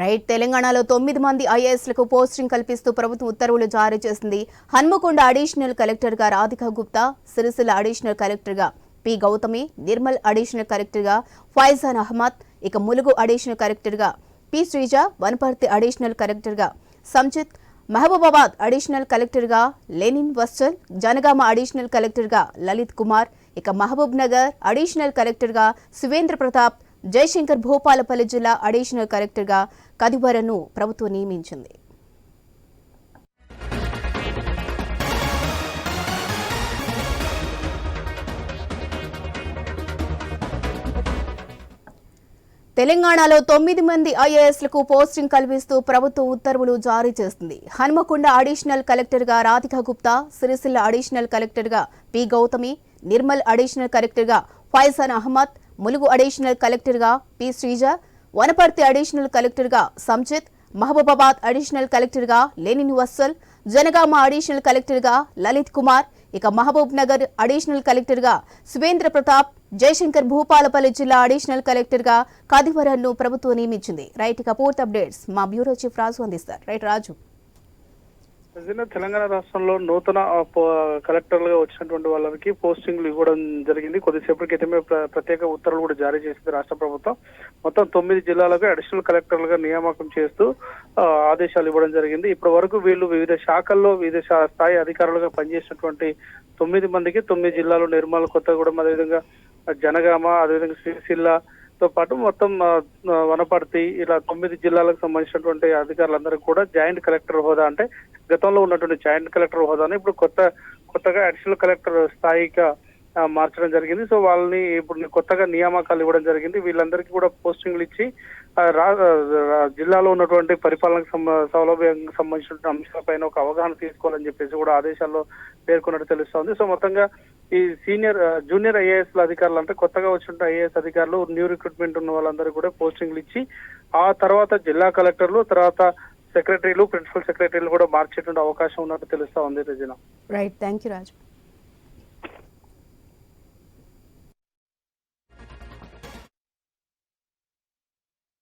Right. తెలంగాణలో తొమ్మిది మంది ఐఏఎస్లకు పోస్టింగ్ కల్పిస్తూ ప్రభుత్వం ఉత్తర్వులు జారీ చేసింది. హన్మకొండ అడిషనల్ కలెక్టర్గా రాధిక గుప్తా సిరిసిల్ల అడిషనల్ కలెక్టర్గా పి గౌతమి నిర్మల్ అడిషనల్ కలెక్టర్గా ఫైజాన్ అహ్మద్ ఇక ములుగు అడిషనల్ కలెక్టర్గా పి శ్రీజ వనపర్తి అడిషనల్ కలెక్టర్గా సంచిత్ మహబూబాబాద్ అడిషనల్ కలెక్టర్గా లెనిన్ వస్చల్ జనగామ అడిషనల్ కలెక్టర్గా లలిత్ కుమార్ ఇక మహబూబ్ నగర్ అడిషనల్ కలెక్టర్గా సువేంద్ర ప్రతాప్ జయశంకర్ భూపాలపల్లి జిల్లా అడిషనల్ కలెక్టర్గా కదివరను ప్రభుత్వం నియమించింది. తెలంగాణలో తొమ్మిది మంది ఐఏఎస్లకు పోస్టింగ్ కల్పిస్తూ ప్రభుత్వం ఉత్తర్వులు జారీ చేస్తుంది. హన్మకొండ అడిషనల్ కలెక్టర్గా రాధికా గుప్తా సిరిసిల్ల అడిషనల్ కలెక్టర్గా పి గౌతమి నిర్మల్ అడిషనల్ కలెక్టర్గా ఫైజాన్ అహ్మద్ ములుగు అడిషనల్ కలెక్టర్గా పి. శ్రీజ వనపర్తి అడిషనల్ కలెక్టర్గా సంచిత్ మహబూబాబాద్ అడిషనల్ కలెక్టర్గా లెనిన్ వస్సల్ జనగామ అడిషనల్ కలెక్టర్గా లలిత్ కుమార్ ఇక మహబూబ్ నగర్ అడిషనల్ కలెక్టర్గా సువేంద్ర ప్రతాప్ జయశంకర్ భూపాలపల్లి జిల్లా అడిషనల్ కలెక్టర్గా కాదివరన్ను ప్రభుత్వం నియమించింది. రైట్ ఇక పూర్తి అప్డేట్స్ మా బ్యూరో చీఫ్ రాజు అందిస్తారు. రైట్ రాజు. నిజంగా తెలంగాణ రాష్ట్రంలో నూతన కలెక్టర్ పో- కలెక్టర్లుగా వచ్చినటువంటి వాళ్ళకి పోస్టింగ్లు ఇవ్వడం జరిగింది. కొద్దిసేపటి క్రితమే ప్రత్యేక ఉత్తర్వులు కూడా జారీ చేసింది రాష్ట్ర ప్రభుత్వం. మొత్తం తొమ్మిది జిల్లాలకు అడిషనల్ కలెక్టర్లుగా నియామకం చేస్తూ ఆదేశాలు ఇవ్వడం జరిగింది. ఇప్పటి వరకు వీళ్ళు వివిధ శాఖల్లో వివిధ స్థాయి అధికారులుగా పనిచేసినటువంటి తొమ్మిది మందికి తొమ్మిది జిల్లాలు నిర్మల్ కొత్తగూడెం అదేవిధంగా జనగామ అదేవిధంగా సిరిసిల్ల తో పాటు మొత్తం వనపర్తి ఇలా తొమ్మిది జిల్లాలకు సంబంధించినటువంటి అధికారులందరికీ కూడా జాయింట్ కలెక్టర్ హోదా అంటే గతంలో ఉన్నటువంటి జాయింట్ కలెక్టర్ హోదాను ఇప్పుడు కొత్త కొత్తగా అడిషనల్ కలెక్టర్ స్థాయిగా మార్చడం జరిగింది. సో వాళ్ళని ఇప్పుడు కొత్తగా నియామకాలు ఇవ్వడం జరిగింది. వీళ్ళందరికీ కూడా పోస్టింగ్లు ఇచ్చి రా- జిల్లాలో ఉన్నటువంటి పరిపాలనకు సంబ- సౌలభ్యానికి సంబంధించిన అంశాలపైన ఒక అవగాహన తీసుకోవాలని చెప్పేసి కూడా ఆదేశాల్లో పేర్కొన్నట్టు తెలుస్తోంది. సో మొత్తంగా ఈ సీనియర్ జూనియర్ ఐఏఎస్ అధికారులు అంటే కొత్తగా వచ్చిన ఐఏఎస్ అధికారులు న్యూ రిక్రూట్మెంట్ ఉన్న వాళ్ళందరూ కూడా పోస్టింగ్లు ఇచ్చి ఆ తర్వాత జిల్లా కలెక్టర్లు తర్వాత సెక్రటరీలు ప్రిన్సిపల్ సెక్రటరీలు కూడా మార్చేటువంటి అవకాశం ఉన్నట్టు తెలుస్తా ఉంది Rajana. Right thank you Raju